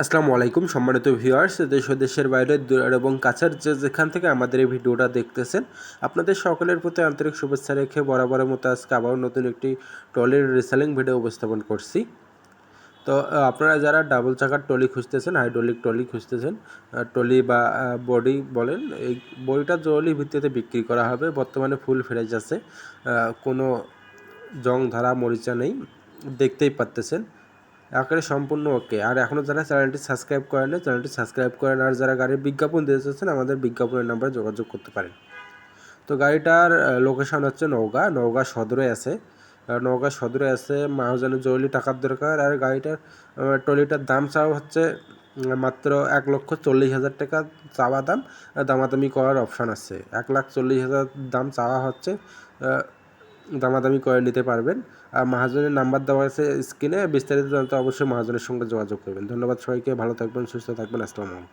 আসসালামু আলাইকুম সম্মানিত ভিউয়ার্স, দেশ ও দেশের বাইরে এবং কাছের যে যেখান থেকে আমাদের এই ভিডিওটা দেখতেছেন, আপনাদের সকলের প্রতি আন্তরিক শুভেচ্ছা রেখে বরাবরের মতো আজকে আবারও নতুন একটি ট্রলির রিসেলিং ভিডিও উপস্থাপন করছি। তো আপনারা যারা ডাবল চাকার ট্রলি খুঁজতেছেন হাইড্রোলিক ট্রলি খুঁজতেছেন ট্রলি বা বডি বলেন, এই বডিটা জরুরি ভিত্তিতে বিক্রি করা হবে। বর্তমানে ফুল ফ্রেজ আছে। কোনো জং, ধারা, মরিচা নেই, দেখতেই পারতেছেন। একেবারে সম্পূর্ণ ওকে আর এখনও যারা চ্যানেলটি সাবস্ক্রাইব করেন না চ্যানেলটি সাবস্ক্রাইব করেন আর যারা গাড়ির বিজ্ঞাপন দিতে চাচ্ছেন, আমাদের বিজ্ঞাপনের নাম্বারে যোগাযোগ করতে পারেন। তো গাড়িটার লোকেশন হচ্ছে নওগাঁ নওগাঁ সদরে আছে। নওগাঁ সদরে আছে মহাজনের জরুরি টাকার দরকার। আর গাড়িটার ট্রলিটার দাম চাওয়া হচ্ছে মাত্র এক লক্ষ চল্লিশ হাজার টাকা চাওয়া দাম। দামাদামি করার অপশান আছে। এক লাখ চল্লিশ হাজার দাম চাওয়া হচ্ছে দামাদামি করে নিতে পারবেন। আর মহাজনের নাম্বার দেওয়া আছে স্ক্রিনে, বিস্তারিত জানতে অবশ্যই মহাজনের সঙ্গে যোগাযোগ করবেন। ধন্যবাদ সবাইকে, ভালো থাকবেন, সুস্থ থাকবেন, আসসালামু আলাইকুম।